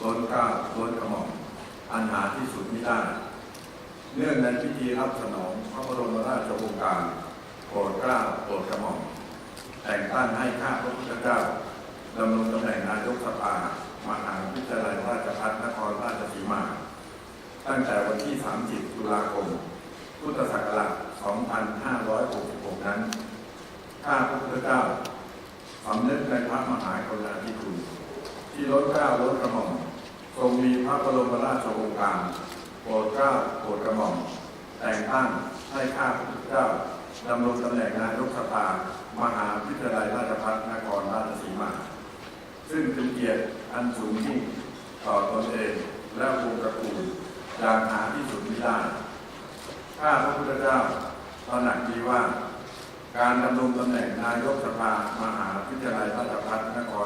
ทนก้าทนกระหม่อมอันหาที่สุดไมิได้ เนื่องในพิธีรับสนองพระบรมราชโองการโปรดกล้าโปรดกระหม่อมแต่งตั้งให้ข้าพระพุทธเจ้าดำรงตำแหน่งนายกสภามหาวิทยาลัยราชภัฏนครราชสีมา ตั้งแต่วันที่ 30 ตุลาคม พุทธศักราช 2566 นั้น ข้าพระพุทธเจ้าสำนึกในพระมหากรุณาธิคุณ ล้นเกล้าล้นกระหม่อม ทรงมีพระบรมราชโองการโปรดเกล้าโปรดกระหม่อม แต่งตั้งให้ข้าพระพุทธเจ้าดำรงตำแหน่งนายกสภามหาวิทยาลัยราชภัฏนครราชสีมา ซึ่งเป็นเกียรติอันสูงยิ่งต่อตนเองและวงตระกูลอย่างหาที่สุดมิได้ ข้าพระพุทธเจ้าตระหนักดีว่า การดำรงตำแหน่งนายกสภามหาวิทยาลัยราชภัฏนครร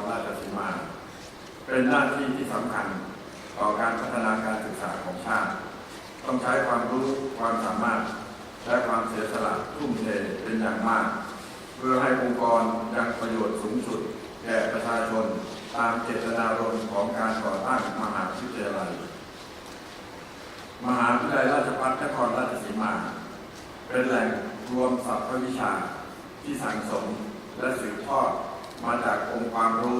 าชสีมา เป็นหน้าที่ที่สำคัญ ต่อการพัฒนาการศึกษาของชาติ ต้องใช้ความรู้ความสามารถ และความเสียสละทุ่มเทเป็นอย่างมาก เพื่อให้องค์กรยังประโยชน์สูงสุด แก่ประชาชนตามเจตนารมณ์ของการก่อตั้งมหาวิทยาลัย มหาวิทยาลัยราชภัฏนครราชสีมา เป็นแหล่งรวมสรรพวิชาที่สั่งสมและสืบทอดมาจากองค์ความรู้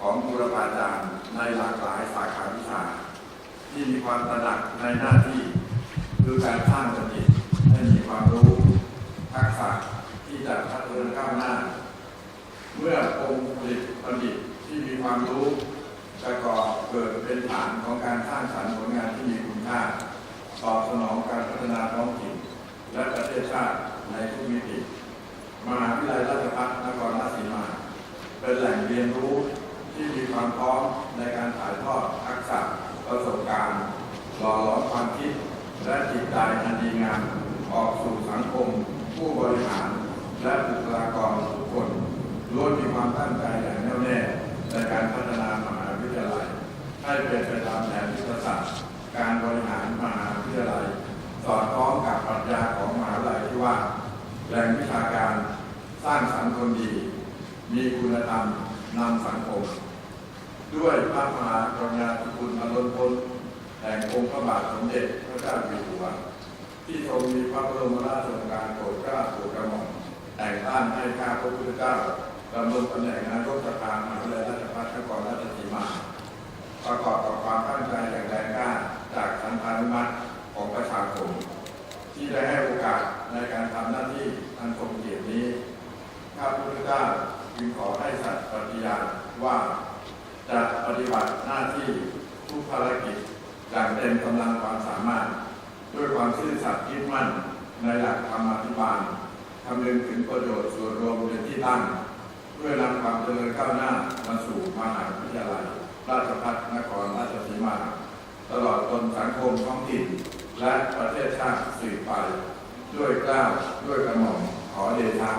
ของบุรพาอาจารย์ในหลากหลายสาขาวิชา ที่มีความตระหนักในหน้าที่ คือการสร้างบัณฑิตให้มีความรู้ทักษะที่จะพัฒนาก้าวหน้า เมื่อองค์ผลิตบัณฑิตที่มีความรู้จะก่อเกิดเป็นฐานของการสร้างสรรค์ผลงานที่มีคุณค่าตอบสนองการพัฒนาท้องถิ่นและประเทศชาติในทุกมิติมหาวิทยาลัยราชภัฏนครราชสีมา เป็นแหล่งเรียนรู้ ความพร้อมในการถ่ายทอดทักษะประสบการณ์หล่อหลอมความคิด และจิตใจอันดีงามออกสู่สังคม ผู้บริหาร และบุคลากรทุกคนล้วนมีความตั้งใจอย่างแน่วแน่ในการพัฒนามหาวิทยาลัย ให้เป็นไปตามแผนยุทธศาสตร์การบริหารมหาวิทยาลัย สอดคล้องกับปรัชญาของมหาวิทยาลัยที่ว่า แหล่งวิชาการสร้างสรรค์คนดี มีคุณธรรมนำสังคม ด้วยพระมหากรุณาธิคุณอล้นพ้นแห่งองค์พระบาทสมเด็จพระเจ้าอยู่หัว ที่ทรงมีพระบรมราชโองการโปรดเกล้าโปรดกระหม่อมแต่งตั้งให้ข้าพระพุทธเจ้าดำรงตำแหน่งนายกสภามหาวิทยาลัยราชภัฏนครราชสีมา ประกอบกับความตั้งใจอย่างใดงกล้าจากสันธานุมัติของประชาชนที่ได้ให้โอกาสในการทำหน้าที่อันทรงเกียรตินี้ ข้าพระพุทธเจ้าจึงขอให้สัตย์ปฏิญาณว่า จะปฏิบัติหน้าที่ ทุกภารกิจอย่างเต็มกำลังความสามารถ ด้วยความซื่อสัตย์ยึดมั่นในหลักธรรมาภิบาลคำนึงถึงประโยชน์ส่วนรวมเป็นที่ตั้งเพื่อนำความเจริญก้าวหน้ามาสู่มหาวิทยาลัย ราชภัฏนครราชสีมา ตลอดจนสังคมท้องถิ่น และประเทศชาติสืบไป ด้วยกล้าวด้วยกระหม่อมขอเดชะ